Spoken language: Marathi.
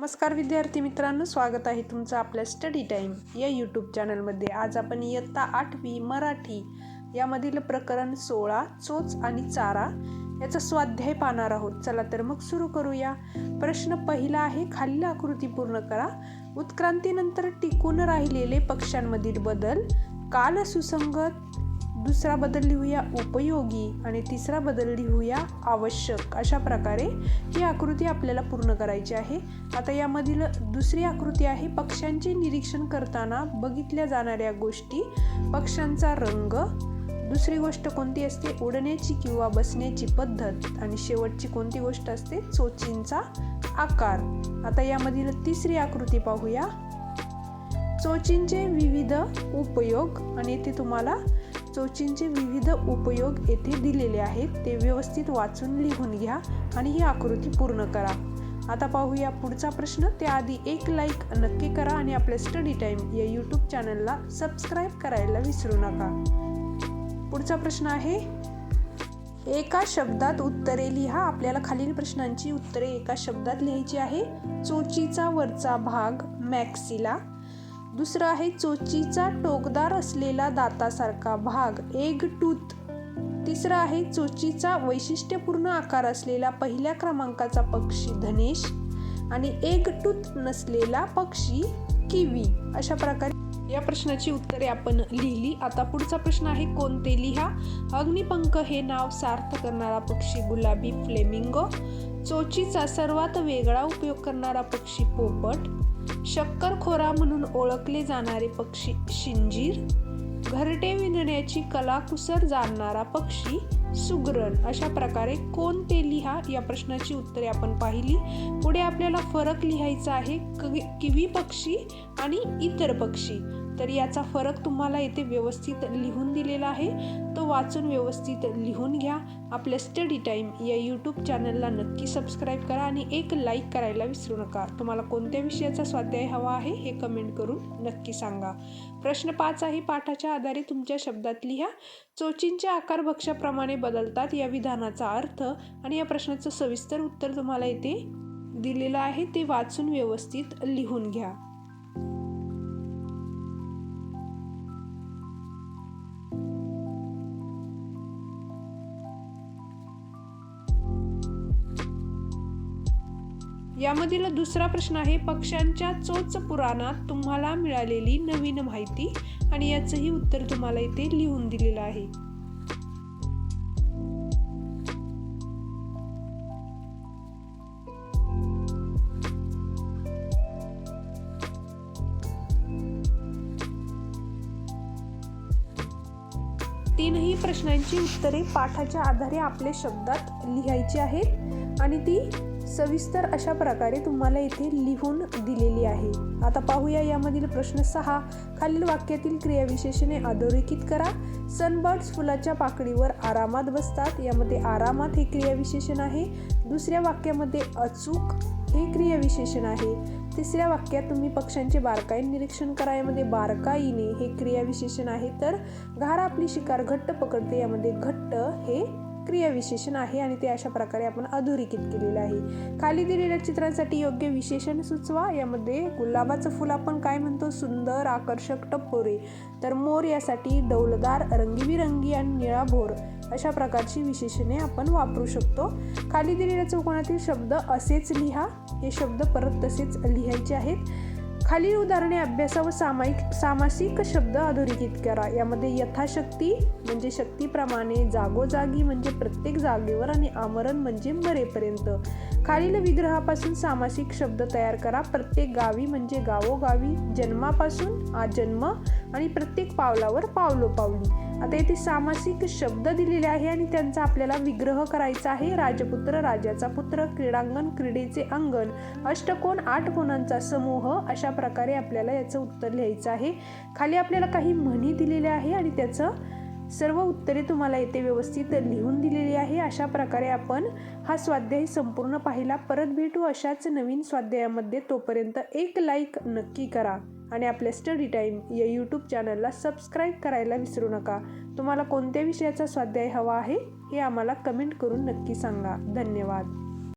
नमस्कार विद्यार्थी मित्रांनो स्वागत आहे तुमचं आपल्या स्टडी टाईम या यूट्यूब चॅनलमध्ये आज आपण इयत्ता आठवी मराठी यामधील प्रकरण सोळा चोच आणि चारा याचा स्वाध्याय पाहणार आहोत. चला तर मग सुरू करूया. प्रश्न पहिला आहे खालील आकृती पूर्ण करा. उत्क्रांतीनंतर टिकून राहिलेले पक्ष्यांमधील बदल काल सुसंगत दुसरा बदल लिहूया उपयोगी आणि तिसरा बदल लिहूया आवश्यक. अशा प्रकारे ही आकृती आपल्याला पूर्ण करायची आहे. आता यामधील दुसरी आकृती आहे पक्ष्यांचे निरीक्षण करताना बघितल्या जाणाऱ्या गोष्टी. पक्ष्यांचा रंग. दुसरी गोष्ट कोणती असते? उडण्याची किंवा बसण्याची पद्धत. आणि शेवटची कोणती गोष्ट असते? चोचींचा आकार. आता यामधील तिसरी आकृती पाहूया. चोचींचे विविध उपयोग आणि ते तुम्हाला चोचींचे विविध उपयोग येथे दिलेले आहेत ते व्यवस्थित वाचून लिहून घ्या आणि ही आकृती पूर्ण करा. आता पाहूया पुढचा प्रश्न. त्याआधी एक लाईक नक्की करा आणि आपल्या स्टडी टाईम या यूट्यूब चॅनलला सबस्क्राईब करायला विसरू नका. पुढचा प्रश्न आहे एका शब्दात उत्तरे लिहा. आपल्याला खालील प्रश्नांची उत्तरे एका शब्दात लिहायची आहे. चोचीचा वरचा भाग मॅक्सिला दुसरं आहे चोचीचा टोकदार असलेला दातासारखा भाग एग टूथ. तिसरं आहे चोचीचा वैशिष्ट्यपूर्ण आकार असलेला पहिल्या क्रमांकाचा पक्षी धनेश. आणि एग टूथ नसलेला पक्षी किवी. अशा प्रकारे या प्रश्नाची उत्तरे आपण लिहिली. आता पुढचा प्रश्न आहे कोणते लिहा? अग्निपंख हे नाव सार्थ करणारा पक्षी गुलाबी फ्लेमिंगो. चोचीचा सर्वात वेगळा उपयोग करणारा पक्षी पोपट. शक्करखोरा म्हणून ओळखले जाणारे पक्षी शिंजीर घरटे विणण्याची कलाकुसर जाणणारा पक्षी सुगरण अशा प्रकारे कोणते लिहा या प्रश्नाची उत्तरे आपण पाहिली. पुढे आपल्याला फरक लिहायचा आहे किवी पक्षी आणि इतर पक्षी. तर याचा फरक तुम्हाला येथे व्यवस्थित लिहून दिलेला आहे. तो वाचून व्यवस्थित लिहून घ्या. आपल्या स्टडी टाईम या यूट्यूब चॅनलला नक्की सबस्क्राईब करा आणि एक लाईक करायला विसरू नका. तुम्हाला कोणत्या विषयाचा स्वाध्याय हवा आहे हे कमेंट करून नक्की सांगा. प्रश्न पाच आहे पाठाच्या आधारे तुमच्या शब्दात लिहा. चोचींचे आकार भक्ष्याप्रमाणे बदलतात या विधानाचा अर्थ आणि या प्रश्नाचं सविस्तर उत्तर तुम्हाला येथे दिलेलं आहे. ते वाचून व्यवस्थित लिहून घ्या. यामधील दुसरा प्रश्न आहे पक्ष्यांच्या चोच पुराणात तुम्हाला मिळालेली नवीन माहिती आणि याचंही उत्तर तुम्हाला इथे लिहून दिलेलं आहे. तीनही प्रश्नांची उत्तरे पाठाच्या आधारे आपल्या शब्दात लिहायची आहेत आणि ती सविस्तर अशा प्रकारे तुम्हाला इथे लिहून दिलेली आहे. आता पाहूया यामधील प्रश्न सहा. खालील वाक्यातील क्रियाविशेषणे अधोरेखित करा. सनबर्ड्स फुलाच्या पाकळीवर आरामात बसतात. यामध्ये आरामात हे क्रियाविशेषण आहे. दुसऱ्या वाक्यामध्ये अचूक हे क्रियाविशेषण आहे. तिसऱ्या वाक्यात तुम्ही पक्ष्यांचे बारकाईन निरीक्षण करा. यामध्ये बारकाईने हे क्रियाविशेषण आहे. तर घार आपली शिकार घट्ट पकडते. यामध्ये घट्ट हे क्रियाविशेषण आहे आणि ते अशा प्रकारे आपण अधोरेखित केलेलं आहे. खाली दिलेल्या चित्रांसाठी योग्य विशेषण सुचवा. यामध्ये गुलाबाचं फुल आपण काय म्हणतो? सुंदर आकर्षक टप्पोरे तर मोर यासाठी डौलदार रंगीबिरंगी आणि निळा भोर अशा प्रकारची विशेषणे आपण वापरू शकतो. खाली दिलेल्या चौकोनातील शब्द असेच लिहा. हे शब्द परत तसेच लिहायचे आहेत. खालील उदाहरणे अभ्यासा व सामायिक सामासिक शब्द अधोरेखित करा. यामध्ये यथाशक्ती म्हणजे शक्तीप्रमाणे जागोजागी म्हणजे प्रत्येक जागेवर आणि आमरण म्हणजे मरेपर्यंत. खालील विग्रहापासून सामासिक शब्द तयार करा. प्रत्येक गावी म्हणजे गावोगावी जन्मापासून आजन्म आणि प्रत्येक पावलावर पावलोपावली. आता येथे सामासिक शब्द दिलेले आहे आणि त्यांचा आपल्याला विग्रह करायचा आहे. राजपुत्र राजाचा पुत्र क्रीडांगण क्रीडेचे अंगण अष्टकोण आठ कोणांचा समूह अशा प्रकारे आपल्याला याचं उत्तर लिहायचं आहे. खाली आपल्याला काही म्हणी दिलेल्या आहे आणि त्याचं सर्व उत्तरे तुम्हाला येथे व्यवस्थित लिहून दिलेली आहे. अशा प्रकारे आपण हा स्वाध्याय संपूर्ण पाहिला. परत भेटू अशाच नवीन स्वाध्यायामध्ये. तोपर्यंत एक लाईक नक्की करा. आणि आपल्या स्टडी टाईम या यूट्यूब चॅनलला सबस्क्राईब करायला विसरू नका. तुम्हाला कोणत्या विषयाचा स्वाध्याय हवा आहे हे आम्हाला कमेंट करून नक्की सांगा. धन्यवाद.